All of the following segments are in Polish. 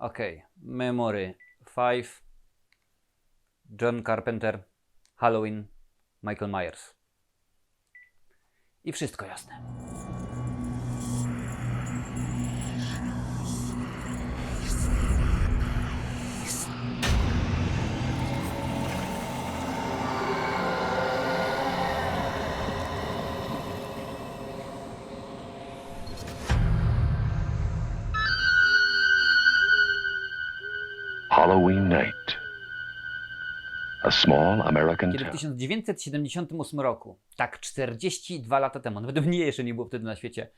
Okej. Memory 5. John Carpenter. Halloween. Michael Myers. I wszystko jasne. Halloween night. A small American Kiedy w town. 1978 roku, tak 42 lata temu, nawet mnie jeszcze nie było wtedy na świecie,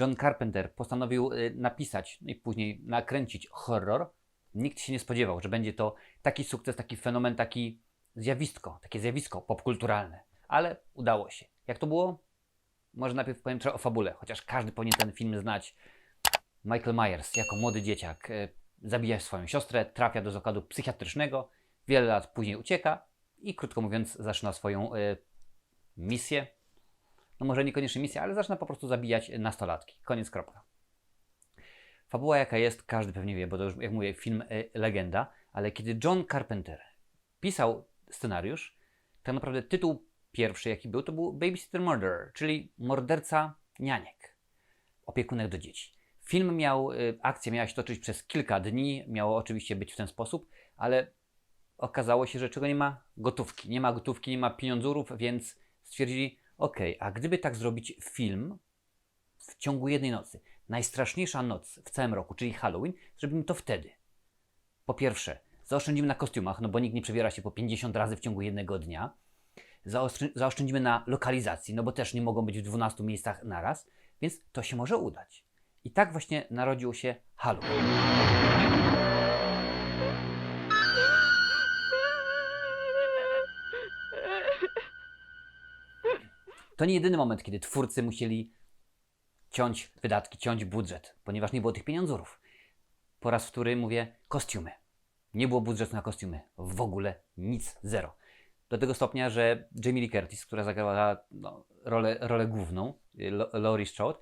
John Carpenter postanowił y, napisać no i później nakręcić horror, nikt się nie spodziewał, że będzie to taki sukces, taki fenomen, taki zjawisko, takie zjawisko popkulturalne. Ale udało się. Jak to było? Może najpierw powiem trochę o fabule, chociaż każdy powinien ten film znać. Michael Myers jako młody dzieciak y, zabija swoją siostrę, trafia do zakładu psychiatrycznego, wiele lat później ucieka i krótko mówiąc zaczyna swoją y, misję. No może niekoniecznie misję, ale zaczyna po prostu zabijać nastolatki. Koniec, kropka. Fabuła jaka jest, każdy pewnie wie, bo to już, jak mówię, film y, legenda, ale kiedy John Carpenter pisał scenariusz, tak naprawdę tytuł pierwszy, jaki był, to był Babysitter Murderer, czyli morderca nianiek, opiekunek do dzieci. Film miał, y, akcja miała się toczyć przez kilka dni, miało oczywiście być w ten sposób, ale okazało się, że czego nie ma gotówki. Nie ma gotówki, nie ma pieniądzurów, więc stwierdzili, ok, a gdyby tak zrobić film w ciągu jednej nocy, najstraszniejsza noc w całym roku, czyli Halloween, zrobimy to wtedy. Po pierwsze, zaoszczędzimy na kostiumach, no bo nikt nie przebiera się po 50 razy w ciągu jednego dnia. Zaoszczędzimy na lokalizacji, no bo też nie mogą być w 12 miejscach naraz, więc to się może udać. I tak właśnie narodził się Halloween. To nie jedyny moment, kiedy twórcy musieli ciąć wydatki, ciąć budżet, ponieważ nie było tych pieniądzurów. Po raz wtóry mówię kostiumy. Nie było budżetu na kostiumy. W ogóle nic, zero. Do tego stopnia, że Jamie Lee Curtis, która zagrała no, rolę, rolę główną, Laurie Strode,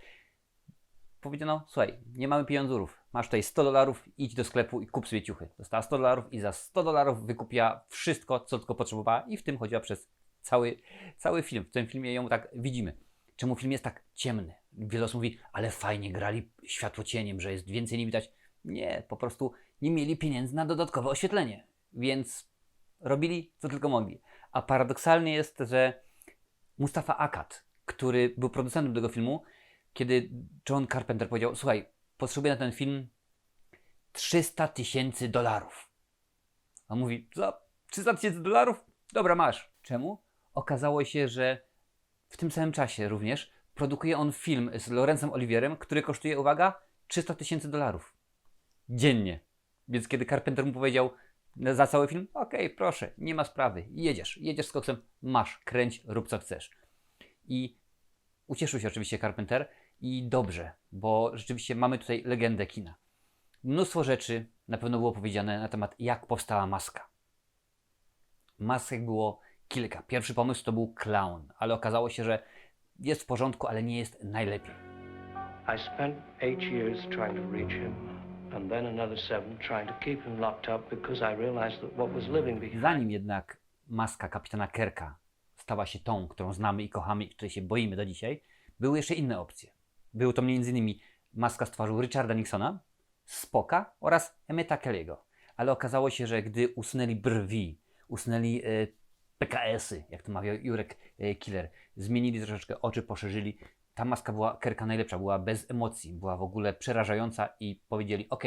powiedziano, słuchaj, nie mamy pieniądzurów, masz tutaj 100 dolarów, idź do sklepu i kup sobie ciuchy. Dostała 100 dolarów i za 100 dolarów wykupiła wszystko, co tylko potrzebowała i w tym chodziła przez cały, cały film. W tym filmie ją tak widzimy. Czemu film jest tak ciemny? Wiele osób mówi, ale fajnie grali światło cieniem, że jest więcej nie widać. Nie, po prostu nie mieli pieniędzy na dodatkowe oświetlenie, więc robili co tylko mogli. A paradoksalnie jest, że Mustafa Akkad, który był producentem tego filmu, kiedy John Carpenter powiedział: Słuchaj, potrzebuję na ten film 300 tysięcy dolarów. On mówi: Co? 300 tysięcy dolarów? Dobra, masz. Czemu? Okazało się, że w tym samym czasie również produkuje on film z Lorencem Olivierem, który kosztuje, uwaga, 300 tysięcy dolarów. Dziennie. Więc kiedy Carpenter mu powiedział za cały film, okej, proszę, nie ma sprawy, jedziesz, jedziesz z koksem, masz, kręć, rób co chcesz. I ucieszył się oczywiście Carpenter i dobrze, bo rzeczywiście mamy tutaj legendę kina. Mnóstwo rzeczy na pewno było powiedziane na temat, jak powstała maska. Masek było kilka. Pierwszy pomysł to był clown, ale okazało się, że jest w porządku, ale nie jest najlepiej. I spent eight years trying to reach him, and then another seven trying to keep him locked up because I realized that what was living behind Zanim jednak maska kapitana Kerka stała się tą, którą znamy i kochamy i której się boimy do dzisiaj, były jeszcze inne opcje. Były to m.in. maska z twarzą Richarda Nixona, Spoka oraz Emmeta Kelly'ego. Ale okazało się, że gdy usunęli brwi, usunęli e, PKS-y, jak to mawiał Jurek e, Killer, zmienili troszeczkę oczy, poszerzyli, ta maska była Kerka najlepsza, była bez emocji, była w ogóle przerażająca i powiedzieli, ok,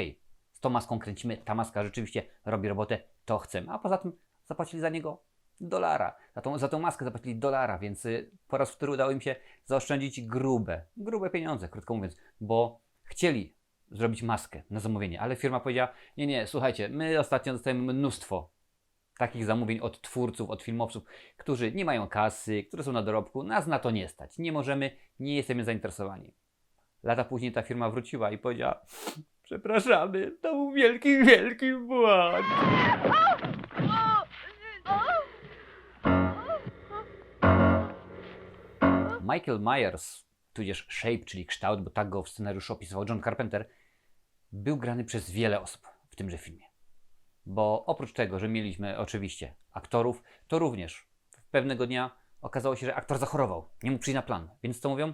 z tą maską kręcimy, ta maska rzeczywiście robi robotę, to chcemy. A poza tym zapłacili za niego dolara. Za tą, za tą maskę zapłacili dolara, więc y, po raz wtóry udało im się zaoszczędzić grube, grube pieniądze, krótko mówiąc, bo chcieli zrobić maskę na zamówienie, ale firma powiedziała, nie, nie, słuchajcie, my ostatnio dostajemy mnóstwo takich zamówień od twórców, od filmowców, którzy nie mają kasy, którzy są na dorobku, nas na to nie stać, nie możemy, nie jesteśmy zainteresowani. Lata później ta firma wróciła i powiedziała, przepraszamy, to był wielki, wielki błąd. Michael Myers, tudzież Shape, czyli kształt, bo tak go w scenariuszu opisywał John Carpenter, był grany przez wiele osób. W tymże filmie. Bo oprócz tego, że mieliśmy oczywiście aktorów, to również pewnego dnia okazało się, że aktor zachorował, nie mógł przyjść na plan. Więc co mówią?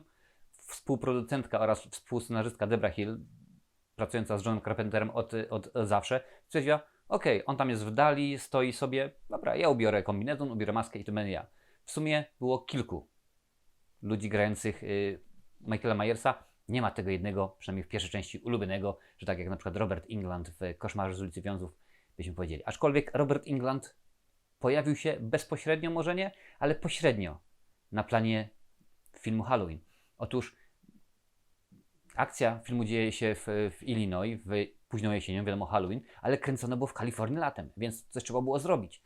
Współproducentka oraz współscenarzystka Debra Hill, pracująca z Johnem Carpenterem od, od zawsze, stwierdziła, okej, on tam jest w dali, stoi sobie, dobra, ja ubiorę kombinezon, ubiorę maskę i to będę ja. W sumie było kilku ludzi grających y, Michaela Myersa. Nie ma tego jednego, przynajmniej w pierwszej części, ulubionego, że tak jak na przykład Robert England w Koszmarze z ulicy Wiązów, byśmy powiedzieli. Aczkolwiek Robert England pojawił się bezpośrednio, może nie, ale pośrednio na planie filmu Halloween. Otóż akcja filmu dzieje się w, w Illinois, w późną jesienią, wiadomo Halloween, ale kręcono było w Kalifornii latem, więc coś trzeba było zrobić.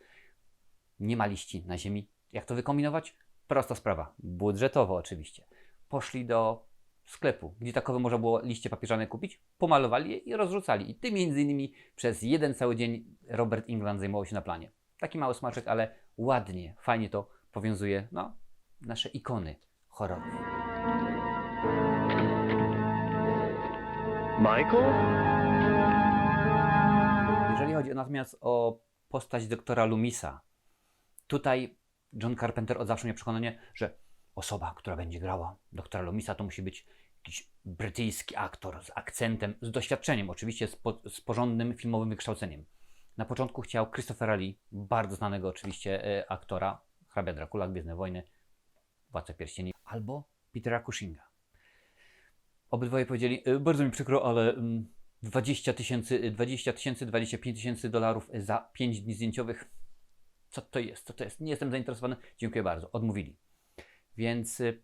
Nie ma liści na ziemi. Jak to wykombinować? Prosta sprawa. Budżetowo oczywiście. Poszli do sklepu, gdzie takowe można było liście papieżane kupić, pomalowali je i rozrzucali. I tym między innymi przez jeden cały dzień Robert England zajmował się na planie. Taki mały smaczek, ale ładnie, fajnie to powiązuje, no, nasze ikony horrorów. Michael? Jeżeli chodzi natomiast o postać doktora Lumisa, tutaj John Carpenter od zawsze miał przekonanie, że osoba, która będzie grała doktora Lumisa, to musi być jakiś brytyjski aktor z akcentem, z doświadczeniem, oczywiście z, po, z porządnym filmowym wykształceniem. Na początku chciał Christophera Lee, bardzo znanego oczywiście e, aktora, hrabia Dracula, Gwiezdne Wojny, Władca Pierścieni, albo Petera Cushinga. Obydwoje powiedzieli, "E, bardzo mi przykro, ale mm, 20 tysięcy, 20 tysięcy, 25 tysięcy dolarów za 5 dni zdjęciowych. Co to jest? Co to jest? Nie jestem zainteresowany. Dziękuję bardzo. Odmówili. Więc y,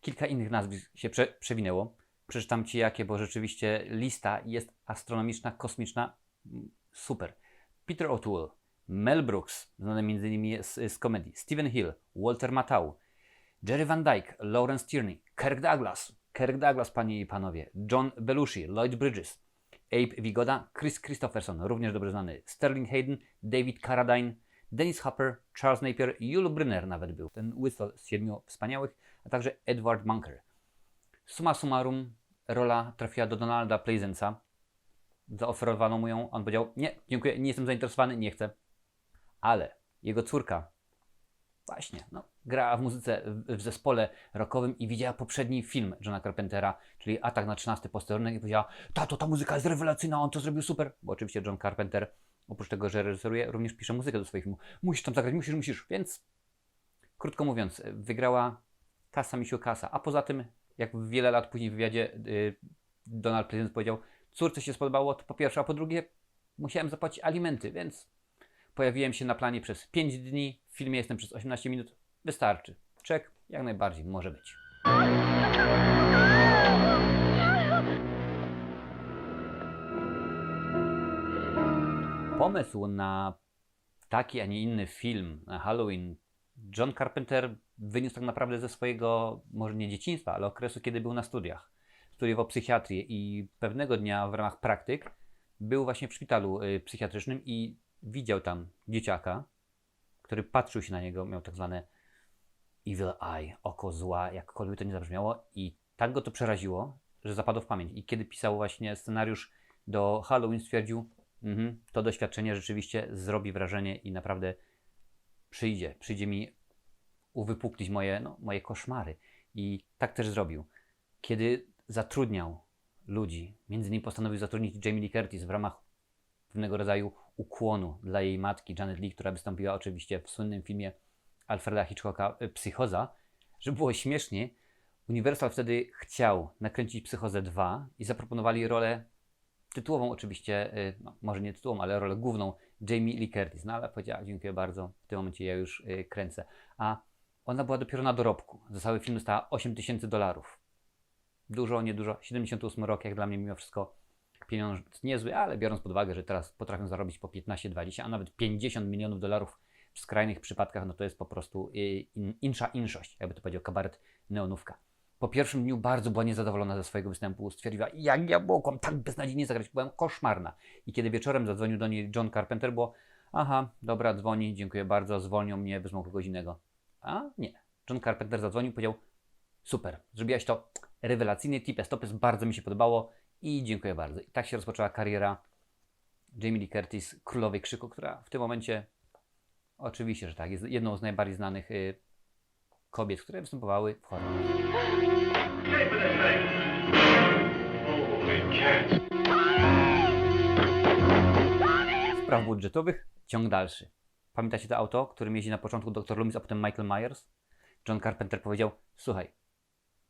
kilka innych nazwisk się prze, przewinęło. Przeczytam Ci jakie, bo rzeczywiście lista jest astronomiczna, kosmiczna. Mm, Super. Peter O'Toole, Mel Brooks, znany m.in. z, z komedii, Stephen Hill, Walter Matthau, Jerry Van Dyke, Lawrence Tierney, Kirk Douglas, Kirk Douglas, panie i panowie, John Belushi, Lloyd Bridges, Abe Vigoda, Chris Christopherson, również dobrze znany, Sterling Hayden, David Carradine, Dennis Hopper, Charles Napier, Yul Brynner nawet był, ten Whistle z Siedmiu Wspaniałych, a także Edward Bunker. Summa summarum, rola trafiła do Donalda Pleasence'a. Zaoferowano mu ją, on powiedział, nie, dziękuję, nie jestem zainteresowany, nie chcę. Ale jego córka Właśnie, no, grała w muzyce w, w zespole rockowym i widziała poprzedni film Johna Carpentera, czyli Atak na 13 posterunek i powiedziała, tato, ta muzyka jest rewelacyjna, on to zrobił super. Bo oczywiście John Carpenter, oprócz tego, że reżyseruje, również pisze muzykę do swoich filmów. Musisz tam zagrać, musisz, musisz. Więc, krótko mówiąc, wygrała kasa misiu kasa. A poza tym, jak wiele lat później w wywiadzie y, Donald Pleasence powiedział, córce się spodobało, to po pierwsze, a po drugie, musiałem zapłacić alimenty, więc Pojawiłem się na planie przez 5 dni, w filmie jestem przez 18 minut. Wystarczy. Czek jak najbardziej może być. Pomysł na taki, a nie inny film na Halloween John Carpenter wyniósł tak naprawdę ze swojego, może nie dzieciństwa, ale okresu, kiedy był na studiach. Studiował psychiatrię i pewnego dnia w ramach praktyk był właśnie w szpitalu y, psychiatrycznym i widział tam dzieciaka, który patrzył się na niego, miał tak zwane evil eye, oko zła, jakkolwiek to nie zabrzmiało i tak go to przeraziło, że zapadł w pamięć. I kiedy pisał właśnie scenariusz do Halloween, stwierdził, mhm, to doświadczenie rzeczywiście zrobi wrażenie i naprawdę przyjdzie, przyjdzie mi uwypuklić moje, no, moje koszmary. I tak też zrobił. Kiedy zatrudniał ludzi, między innymi postanowił zatrudnić Jamie Lee Curtis w ramach pewnego rodzaju ukłonu dla jej matki, Janet Lee, która wystąpiła oczywiście w słynnym filmie Alfreda Hitchcocka y, Psychoza. Żeby było śmiesznie, Universal wtedy chciał nakręcić Psychozę 2 i zaproponowali rolę tytułową oczywiście, y, no, może nie tytułową, ale rolę główną Jamie Lee Curtis. No ale powiedziała, dziękuję bardzo, w tym momencie ja już y, kręcę. A ona była dopiero na dorobku. Za cały film dostała 8 tysięcy dolarów. Dużo, niedużo. 78 rok, jak dla mnie mimo wszystko pieniądz niezły, ale biorąc pod uwagę, że teraz potrafią zarobić po 15, 20, a nawet 50 milionów dolarów w skrajnych przypadkach, no to jest po prostu y, in, insza inszość, jakby to powiedział kabaret neonówka. Po pierwszym dniu bardzo była niezadowolona ze swojego występu. Stwierdziła, jak ja mogłam tak beznadziejnie zagrać, byłem koszmarna. I kiedy wieczorem zadzwonił do niej John Carpenter, było, aha, dobra, dzwoni, dziękuję bardzo, zwolnią mnie, wezmą kogoś innego. A nie. John Carpenter zadzwonił, powiedział, super, zrobiłaś to rewelacyjnie, tip stopes, bardzo mi się podobało i dziękuję bardzo. I tak się rozpoczęła kariera Jamie Lee Curtis, królowej krzyku, która w tym momencie, oczywiście, że tak, jest jedną z najbardziej znanych y, kobiet, które występowały w horrorach. Spraw budżetowych, ciąg dalszy. Pamiętacie to auto, którym jeździ na początku Dr. Loomis, a potem Michael Myers? John Carpenter powiedział, słuchaj,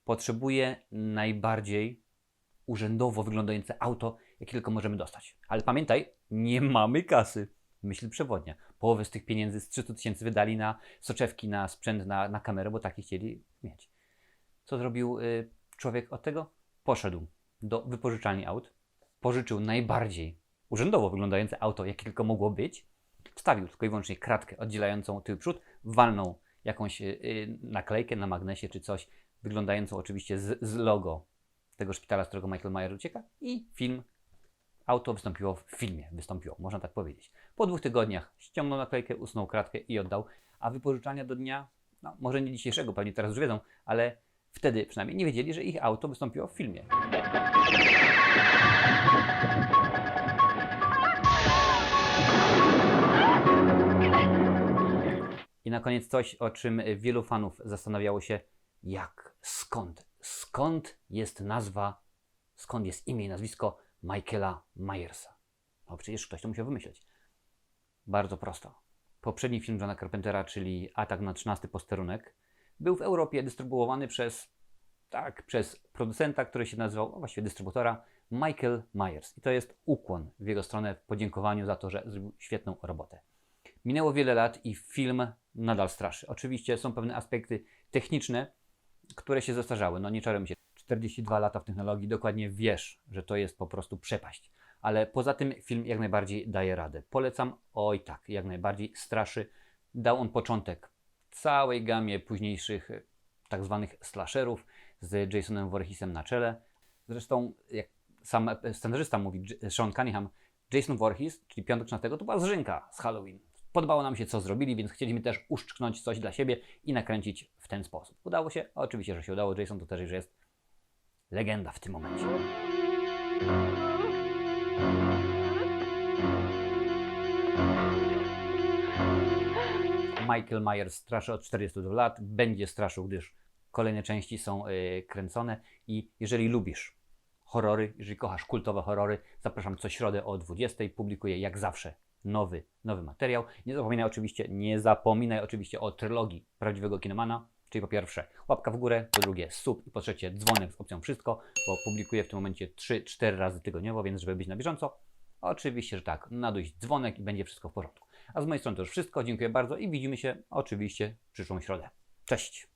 potrzebuję najbardziej urzędowo wyglądające auto, jakie tylko możemy dostać. Ale pamiętaj, nie mamy kasy. Myśl przewodnia. Połowę z tych pieniędzy z 300 tysięcy wydali na soczewki, na sprzęt, na, na kamerę, bo taki chcieli mieć. Co zrobił y, człowiek od tego? Poszedł do wypożyczalni aut, pożyczył najbardziej urzędowo wyglądające auto, jakie tylko mogło być, wstawił tylko i wyłącznie kratkę oddzielającą tył przód, walnął jakąś y, y, naklejkę na magnesie czy coś, wyglądającą oczywiście z, z logo tego szpitala, z którego Michael Myers ucieka i film, auto wystąpiło w filmie, wystąpiło, można tak powiedzieć. Po dwóch tygodniach ściągnął naklejkę, usunął kratkę i oddał, a wypożyczalnia do dnia, no może nie dzisiejszego, pewnie teraz już wiedzą, ale wtedy przynajmniej nie wiedzieli, że ich auto wystąpiło w filmie. I na koniec coś, o czym wielu fanów zastanawiało się, jak, skąd, skąd jest nazwa, skąd jest imię i nazwisko Michaela Myersa. No przecież ktoś to musiał wymyśleć. Bardzo prosto. Poprzedni film Johna Carpentera, czyli Atak na 13 posterunek, był w Europie dystrybuowany przez, tak, przez producenta, który się nazywał, a właściwie dystrybutora, Michael Myers. I to jest ukłon w jego stronę w podziękowaniu za to, że zrobił świetną robotę. Minęło wiele lat i film nadal straszy. Oczywiście są pewne aspekty techniczne, które się zastarzały. No nie czarujmy się. 42 lata w technologii, dokładnie wiesz, że to jest po prostu przepaść. Ale poza tym film jak najbardziej daje radę. Polecam, oj tak, jak najbardziej straszy. Dał on początek całej gamie późniejszych e, tak zwanych slasherów z Jasonem Voorheesem na czele. Zresztą, jak sam e, scenarzysta mówi, J- Sean Cunningham, Jason Voorhees, czyli Piątek 13, to była zrzynka z Halloween. Podobało nam się, co zrobili, więc chcieliśmy też uszczknąć coś dla siebie i nakręcić w ten sposób. Udało się? Oczywiście, że się udało. Jason to też już jest legenda w tym momencie. Michael Myers straszy od 42 lat, będzie straszył, gdyż kolejne części są y, kręcone i jeżeli lubisz horrory, jeżeli kochasz kultowe horrory, zapraszam co środę o 20. Publikuję jak zawsze nowy, nowy materiał. Nie zapominaj oczywiście, nie zapominaj oczywiście o trylogii prawdziwego kinomana, czyli po pierwsze łapka w górę, po drugie sub i po trzecie dzwonek z opcją wszystko, bo publikuję w tym momencie 3-4 razy tygodniowo, więc żeby być na bieżąco, oczywiście, że tak, naduś dzwonek i będzie wszystko w porządku. A z mojej strony to już wszystko, dziękuję bardzo i widzimy się oczywiście w przyszłą środę. Cześć!